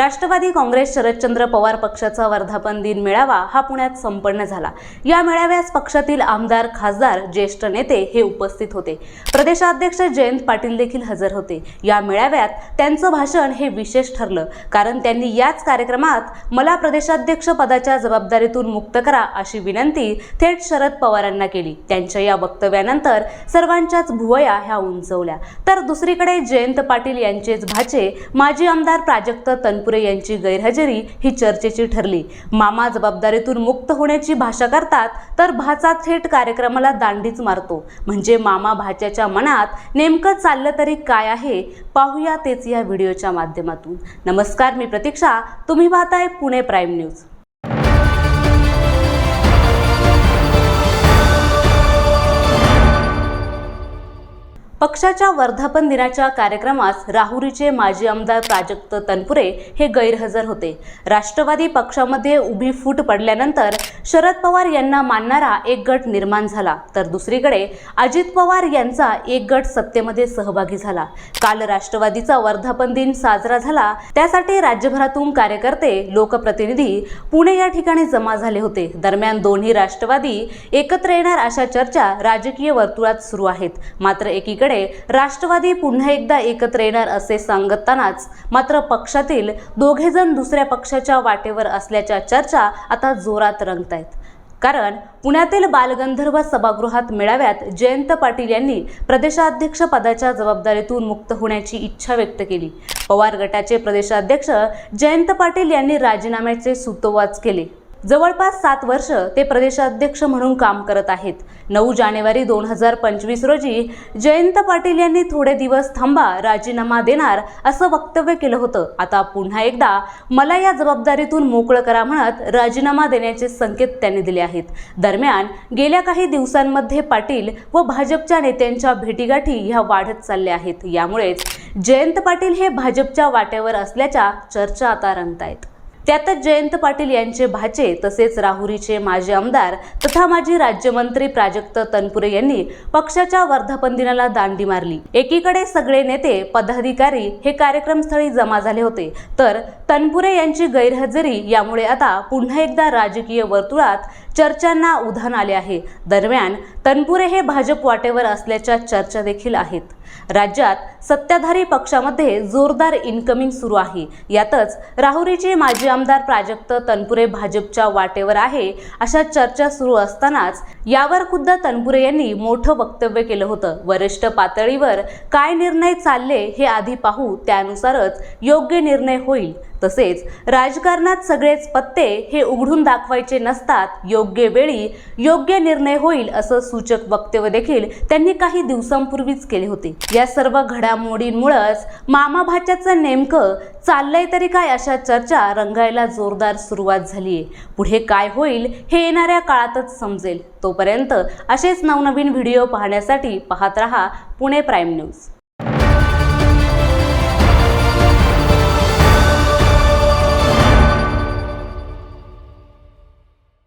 राष्ट्रवादी काँग्रेस शरदचंद्र पवार पक्षाचा वर्धापन दिन मेळावा हा पुण्यात संपन्न झाला. या मेळाव्यास पक्षातील आमदार खासदार ज्येष्ठ नेते हे उपस्थित होते. प्रदेशाध्यक्ष जयंत पाटील देखील हजर होते. या मेळाव्यात त्यांचं भाषण हे विशेष ठरलं. कारण त्यांनी याच कार्यक्रमात मला प्रदेशाध्यक्ष पदाच्या जबाबदारीतून मुक्त करा अशी विनंती थेट शरद पवारांना केली. त्यांच्या या वक्तव्यानंतर सर्वांच्याच भुवया ह्या उंचवल्या. तर दुसरीकडे जयंत पाटील यांचेच भाचे माजी आमदार प्राजक्त तनपुरे यांची गैरहजेरी ही चर्चेची ठरली. मामा जबाबदारीतून मुक्त होण्याची भाषा करतात तर भाचा थेट कार्यक्रमाला दांडीच मारतो. म्हणजे मामा भाच्याच्या मनात नेमकं चाललं तरी काय आहे पाहूया तेच या व्हिडिओच्या माध्यमातून. नमस्कार मी प्रतीक्षा. तुम्ही पाहताय पुणे प्राईम न्यूज. पक्षाच्या वर्धापन दिनाच्या कार्यक्रमास राहुरीचे माजी आमदार प्राजक्त तनपुरे हे गैरहजर होते. राष्ट्रवादी पक्षामध्ये उभी फूट पडल्यानंतर शरद पवार यांना मानणारा एक गट निर्माण झाला. तर दुसरीकडे अजित पवार यांचा एक गट सत्तेमध्ये सहभागी झाला. काल राष्ट्रवादीचा वर्धापन दिन साजरा झाला. त्यासाठी राज्यभरातून कार्यकर्ते लोकप्रतिनिधी पुणे या ठिकाणी जमा झाले होते. दरम्यान दोन्ही राष्ट्रवादी एकत्र येणार अशा चर्चा राजकीय वर्तुळात सुरू आहेत. मात्र एकीकडे राष्ट्रवादी पुन्हा एकदा एकत्र येणार असे सांगतानाच मात्र पक्षातील दोघे जण दुसऱ्या पक्षाच्या वाटेवर असल्याच्या चर्चा आता जोरात रंगत आहेत कारण पुण्यातील बालगंधर्व सभागृहात मेळाव्यात जयंत पाटील यांनी प्रदेशाध्यक्ष पदाच्या जबाबदारीतून मुक्त होण्याची इच्छा व्यक्त केली. पवार गटाचे प्रदेशाध्यक्ष जयंत पाटील यांनी राजीनाम्याचे सूतोवाच केले. जवळपास सात वर्ष ते प्रदेशाध्यक्ष म्हणून काम करत आहेत. नऊ जानेवारी दोन हजार पंचवीस रोजी जयंत पाटील यांनी थोडे दिवस थांबा राजीनामा देणार असं वक्तव्य केलं होतं. आता पुन्हा एकदा मला या जबाबदारीतून मोकळं करा म्हणत राजीनामा देण्याचे संकेत त्यांनी दिले आहेत. दरम्यान गेल्या काही दिवसांमध्ये पाटील व भाजपच्या नेत्यांच्या भेटीगाठी ह्या वाढत चालल्या आहेत. यामुळेच जयंत पाटील हे भाजपच्या वाट्यावर असल्याच्या चर्चा आता रंगतायत. त्यातच जयंत पाटील यांचे भाचे तसेच राहुरीचे माजी आमदार तथा माजी राज्यमंत्री प्राजक्त तनपुरे यांनी पक्षाच्या वर्धापन दिनाला दांडी मारली. एकीकडे सगळे नेते पदाधिकारी हे कार्यक्रमस्थळी जमा झाले होते. तर तनपुरे यांची गैरहजेरी यामुळे आता पुन्हा एकदा राजकीय वर्तुळात चर्चांना उधाण आले आहे. दरम्यान तनपुरे हे भाजप वाटेवर असल्याच्या चर्चा देखील आहेत. राज्यात सत्ताधारी पक्षामध्ये जोरदार इन्कमिंग सुरू आहे. यातच राहुरीचे माजी आमदार प्राजक्त तनपुरे भाजपच्या वाटेवर आहे अशा चर्चा सुरू असतानाच यावर खुद्द तनपुरे यांनी मोठं वक्तव्य केलं होतं. वरिष्ठ पातळीवर काय निर्णय चालले हे आधी पाहू त्यानुसारच योग्य निर्णय होईल. तसेच राजकारणात सगळेच पत्ते हे उघडून दाखवायचे नसतात. योग्य वेळी योग्य निर्णय होईल असं सूचक वक्तव्य देखील त्यांनी काही दिवसांपूर्वीच केले होते. या सर्व घडामोडींमुळेच मामा भाच्याचं नेमकं चाललंय तरी काय अशा चर्चा रंगायला जोरदार सुरुवात झाली आहे पुढे काय होईल हे येणाऱ्या काळातच समजेल. तोपर्यंत असेच नवनवीन व्हिडिओ पाहण्यासाठी पाहत रहा पुणे प्राईम न्यूज.